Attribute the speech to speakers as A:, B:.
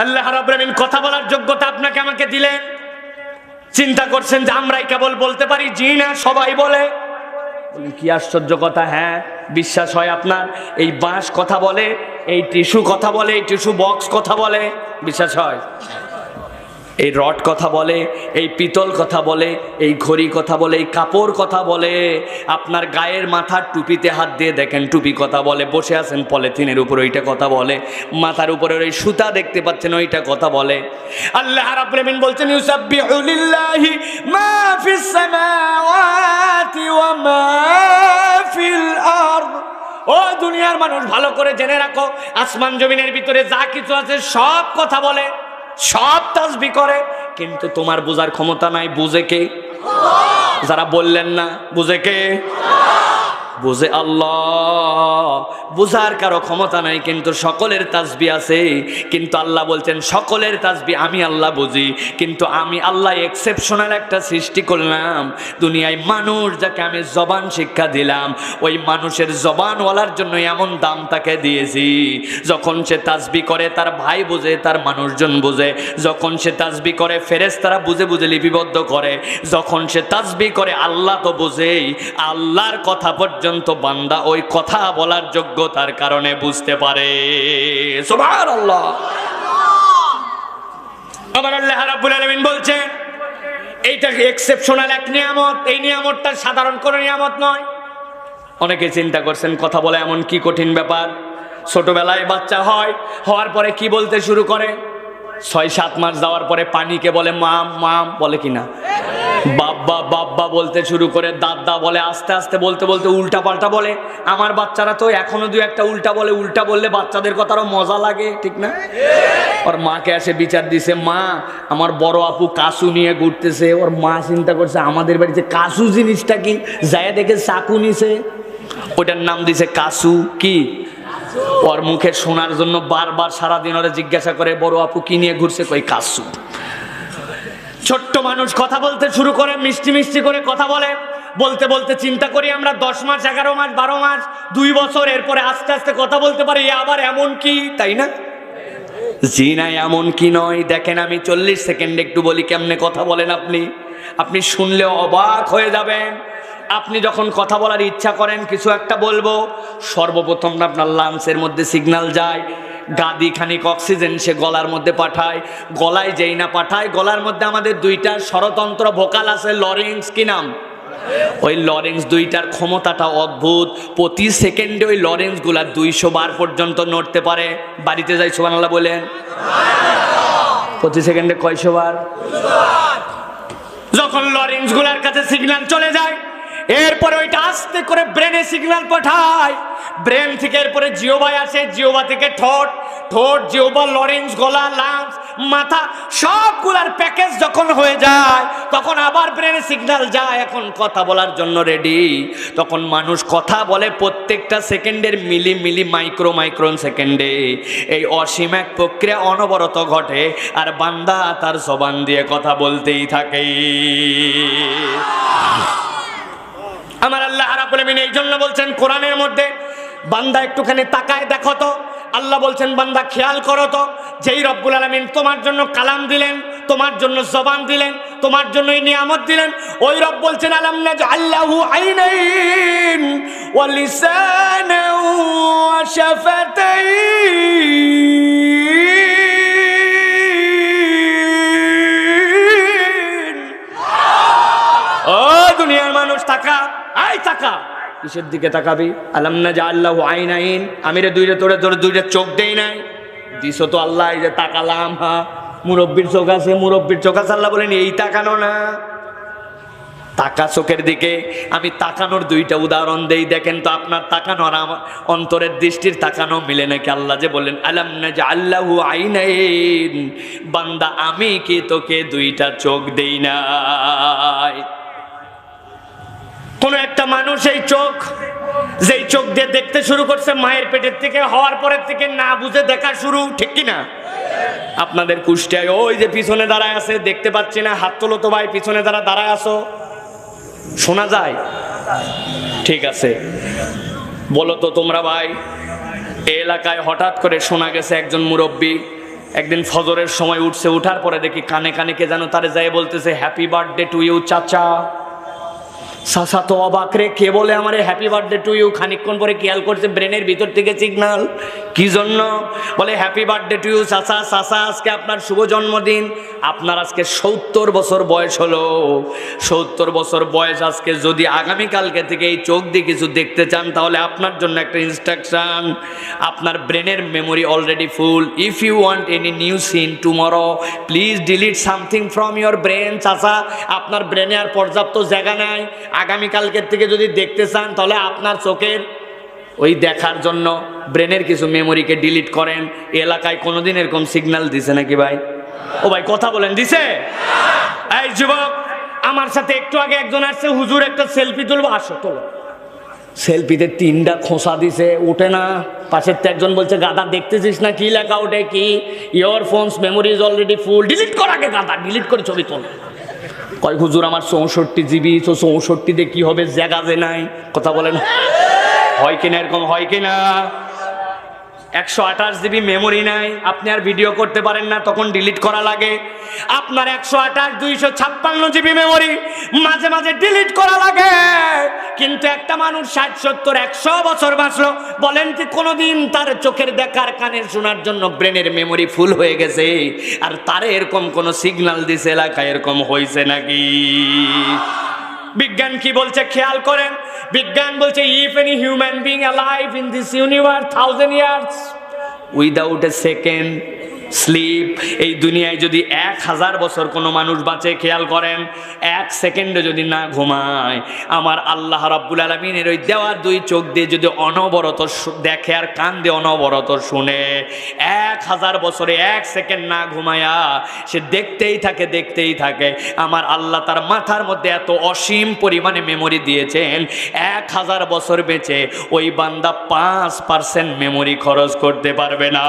A: আল্লাহ রাব্বুল কথা বলার যোগ্যতা আপনাকে আমাকে দিলেন। চিন্তা করছেন যে আমরাই কেবল বলতে পারি, জি না, সবাই বলে, কি আশ্চর্য কথা হ্যাঁ বিশ্বাস হয় আপনার। এই বাঁশ কথা বলে, এই টিস্যু কথা বলে, এই টিস্যু বক্স কথা বলে, বিশ্বাস হয়। এই রড কথা বলে, এই পিতল কথা বলে, এই ঘড়ি কথা বলে, এই কাপড় কথা বলে। আপনার গায়ের মাথার টুপিতে হাত দিয়ে দেখেন, টুপি কথা বলে, বসে আছেন পলিথিনের উপর, ওইটা কথা বলে। মাথার উপরে ওই সুতা দেখতে পাচ্ছেন, ওইটা কথা বলে। আল্লাহ রাব্বুল বলছেন, ইউসাব্বিহু লিল্লাহি মা ফিস সামাওয়াতি ওয়া মা ফিল আরদ। ও দুনিয়ার মানুষ, ভালো করে জেনে রাখো, আসমান জমিনের ভিতরে যা কিছু আছে সব কথা বলে। সব তাসবি করে, কিন্তু তোমার বোঝার ক্ষমতা নাই, বুঝে কে? যারা বললেন না, বুঝে কে? বুঝে আল্লাহ। বুঝার কারও ক্ষমতা নাই, কিন্তু সকলের তাজবি আছে। কিন্তু আল্লাহ বলছেন, সকলের তাজবি আমি আল্লাহ বুঝি, কিন্তু আমি আল্লাহ এক্সেপশনাল একটা সৃষ্টি করলাম। দুনিয়ায় মানুষ যাকে আমি জবান শিক্ষা দিলাম, ওই মানুষের জবানওয়ালার জন্য এমন দাম তাকে দিয়েছি। যখন সে তাজবি করে, তার ভাই বুঝে, তার মানুষজন বুঝে। যখন সে তাজবি করে ফেরেস তারা বুঝে বুঝে লিপিবদ্ধ করে। যখন সে তাজবি করে, আল্লাহ তো বুঝেই। আল্লাহর কথা পর্যন্ত বান্দা ওই কথা বলার যোগ্যতার কারণে বুঝতে পারে। সুবহানাল্লাহ। আমার আল্লাহ রাব্বুল এইটা এক্সেপশনাল এক নিয়ামত, এই নিয়ামতটা সাধারণ কোনো নিয়ামত নয়। অনেকে চিন্তা করছেন, কথা বলে এমন কি কঠিন ব্যাপার? ছোটবেলায় বাচ্চা হয়, হওয়ার পরে কি বলতে শুরু করে? ছয় সাত মাস যাওয়ার পরে পানিকে বলে, মাম মাম বলে কিনা? বাব্বা বাব্বা বলতে শুরু করে, দাদা বলে, আস্তে আস্তে বলতে বলতে উল্টা পাল্টা বলে। আমার বাচ্চারা তো এখনও দু একটা উল্টা বলে, উল্টা বললে বাচ্চাদের কথা আরও মজা লাগে, ঠিক না? ওর মাকে এসে বিচার দিছে, মা, আমার বড় আপু কাসু নিয়ে ঘুরতেছে, ওর মা চিন্তা করছে, আমাদের বাড়িতে কাসু জিনিসটা কি? যায় দেখে চাকু নিছে। ওটার নাম দিছে কাসু কি? ওর মুখে শোনার জন্য বারবার সারাদিন ওরা জিজ্ঞাসা করে, বড় আপু কি নিয়ে ঘুরছে? কই কাসু ছোট্ট মানুষ কথা বলতে শুরু করে, মিষ্টি মিষ্টি করে কথা বলে। বলতে বলতে চিন্তা করি আমরা, দশ মাস, এগারো মাস, বারো মাস, দুই বছর, এরপরে আস্তে আস্তে কথা বলতে পারি আবার এমন কি, তাই না? জি না, এমন কি নয়। দেখেন আমি চল্লিশ সেকেন্ড একটু বলি, কেমনে কথা বলেন আপনি? আপনি শুনলে অবাক হয়ে যাবেন। আপনি যখন কথা বলার ইচ্ছা করেন, কিছু একটা বলব, সর্বপ্রথম আপনার লাংসের মধ্যে সিগন্যাল যায়। গাদি খানিক অক্সিজেন সে গলার মধ্যে পাঠায়, গলায় যেই না পাঠায়, গলার মধ্যে আমাদের দুইটা স্বরতন্ত্র ভোকাল আছে, লরেন্স কি নাম? ওই লরেন্স দুইটার ক্ষমতাটা অদ্ভুত, প্রতি সেকেন্ডে ওই লরেন্সগুলা দুইশো বার পর্যন্ত নড়তে পারে। বাড়িতে যাই সোবানাল্লাহ বলেন। প্রতি সেকেন্ডে কয়শো বার? যখন লরেন্সগুলার কাছে সিগন্যাল চলে যায় এরপরে ওইটা আস্তে করে ব্রেনে সিগন্যাল পাঠায়। ব্রেন থেকে এরপরে জিওবাই আসে জিওবা থেকে ঠোঁট ঠোঁট জিওবা লরেন্স গলা লাংস মাথা, সবগুলার প্যাকেজ যখন হয়ে যায়, তখন আবার ব্রেনে সিগন্যাল যায়, এখন কথা বলার জন্য রেডি তখন মানুষ কথা বলে প্রত্যেকটা সেকেন্ডের মিলি মিলি মাইক্রো মাইক্রোন সেকেন্ডে। এই অসীম এক প্রক্রিয়া অনবরত ঘটে, আর বান্দা তার জবান দিয়ে কথা বলতেই থাকে। আমার আল্লাহ রাব্বুল আলামিন এই জন্য বলছেন, কোরআনের মধ্যে বান্দা একটুখানি তাকায় দেখো তো। আল্লাহ বলছেন, বান্দা খেয়াল করো তো, যেই রব্বুল আলামিন তোমার জন্য কালাম দিলেন, তোমার জন্য জবান দিলেন, তোমার জন্য এই নিয়ামত দিলেন, ওই রব বলছেন, আলাম না যে আল্লাহু আইনাইন মানুষ তাকা আই তাকা কিসের দিকে তাকাবি? আলাম না যা আল্লাহ আইন আইন আমি রে দুইটা তোরে তোরে দুইটা চোখ দেই নাই। দিছো তো আল্লাহ, এই যে তাকালাম, হা। মুরব্বির চোখ আছে, মুরব্বির চোখ আছে, আল্লাহ বলেন, এই তাকানো না। তাকা চোখের দিকে। আমি তাকানোর দুইটা উদাহরণ দেই। দেখেন তো আপনার তাকানো আর আমার অন্তরের দৃষ্টির তাকানো মিলে নাকি? আল্লাহ যে বললেন আলাম না যে আল্লাহ আইনাইন। বান্দা, আমি কি তোকে দুইটা চোখ দেই নাই? কোন একটা মানুষ এই চোখ, যেই চোখ দিয়ে দেখতে শুরু করছে, মায়ের পেটের থেকে, হওয়ার পরের থেকে না বুঝে দেখা শুরু, ঠিক কি না? আপনাদের কুষ্টিয়ায় ওই যে পিছনে দাঁড়ায় আছে, দেখতে পাচ্ছি না, হাত তোলো তো ভাই, পিছনে যারা দাঁড়ায় আসো শোনা যায়? ঠিক আছে। বলো তো তোমরা ভাই এ এলাকায় হঠাৎ করে শোনা গেছে একজন মুরব্বী, একদিন ফজরের সময় উঠছে, উঠার পরে দেখি কানে কানে কে যেন তারে যায় বলতেছে হ্যাপি বার্থডে টু ইউ চাচা। সাসা তো অবাক রে, কে বলে আমার হ্যাপি বার্থডে টু ইউ খানিকক্ষণ পরে খেয়াল করছে ব্রেনের ভিতর থেকে সিগনাল কি জন্য? বলে হ্যাপি বার্থডে টু ইউ সাসা। সাসা, আজকে আপনার শুভ জন্মদিন। আপনার আজকে সত্তর বছর বয়স হলো। সত্তর বছর বয়স আজকে যদি আগামীকালকে থেকে এই চোখ দিয়ে কিছু দেখতে চান, তাহলে আপনার জন্য একটা ইনস্ট্রাকশন আপনার ব্রেনের memory already full if you want any new scene tomorrow please delete something from your brain চাচা আপনার ব্রেনে আর পর্যাপ্ত জায়গা নাই। আগামীকালকের থেকে যদি দেখতে চান, তাহলে আপনার চোখের ওই দেখার জন্য ব্রেনের কিছু মেমোরিকে ডিলিট করেন। এলাকায় কোনোদিন এরকম সিগন্যাল দিছে নাকি ভাই? ও ভাই, কথা বলেন, দিছে? এই যুবক, আমার সাথে একটু আগে একজন আসছে, হুজুর একটা সেলফি তুলবো, আসো, তোলো। সেলফিতে তিনটা খোসা দিছে ওঠে না। পাশের তো একজন বলছে, গাদা, দেখতেছিস না কি লেখা ওঠে, কি? Your phone's memory is already full delete কর আগে গাদা ডিলিট করে ছবি তোল। কয় হুজুর, আমার চৌষট্টি জিবি, তো চৌষট্টিতে কি হবে? জায়গা যে নাই। কথা বলেন। হয় কিনা, এরকম হয় কিনা? একশো আঠাশ জিবি মেমোরি নাই। আপনি আর ভিডিও করতে পারেন না, তখন ডিলিট করা লাগে। আপনার একশো আঠাশ, দুইশো ছাপ্পান্ন জিবি মেমোরি মাঝে মাঝে ডিলিট করা লাগে। কিন্তু একটা মানুষ ষাট, সত্তর, একশো বছর বাঁচলো, বলেন কি কোনোদিন তার চোখের দেখার কানের শোনার জন্য ব্রেনের মেমোরি ফুল হয়ে গেছে? আর তারে এরকম কোনো সিগন্যাল দিছে এলাকায় এরকম হয়েছে নাকি? বিজ্ঞান কি বলছে? খেয়াল করেন। বিজ্ঞান বলছে if any human being alive in this universe thousand years without a second sleep এই দুনিয়ায় যদি এক হাজার বছর কোনো মানুষ বাঁচে, খেয়াল করেন, এক সেকেন্ডে যদি না ঘুমায়, আমার আল্লাহ রাব্বুল আলমিনের ওই দেওয়ার দুই চোখ দিয়ে যদি অনবরত দেখে আর কান দিয়ে অনবরত শুনে, এক হাজার বছরে এক সেকেন্ড না ঘুমায়া, সে দেখতেই থাকে দেখতেই থাকে, আমার আল্লাহ তার মাথার মধ্যে এত অসীম পরিমাণে মেমোরি দিয়েছেন, এক হাজার বছর বেঁচে ওই বান্দা পাঁচ পার্সেন্ট মেমোরি খরচ করতে পারবে না।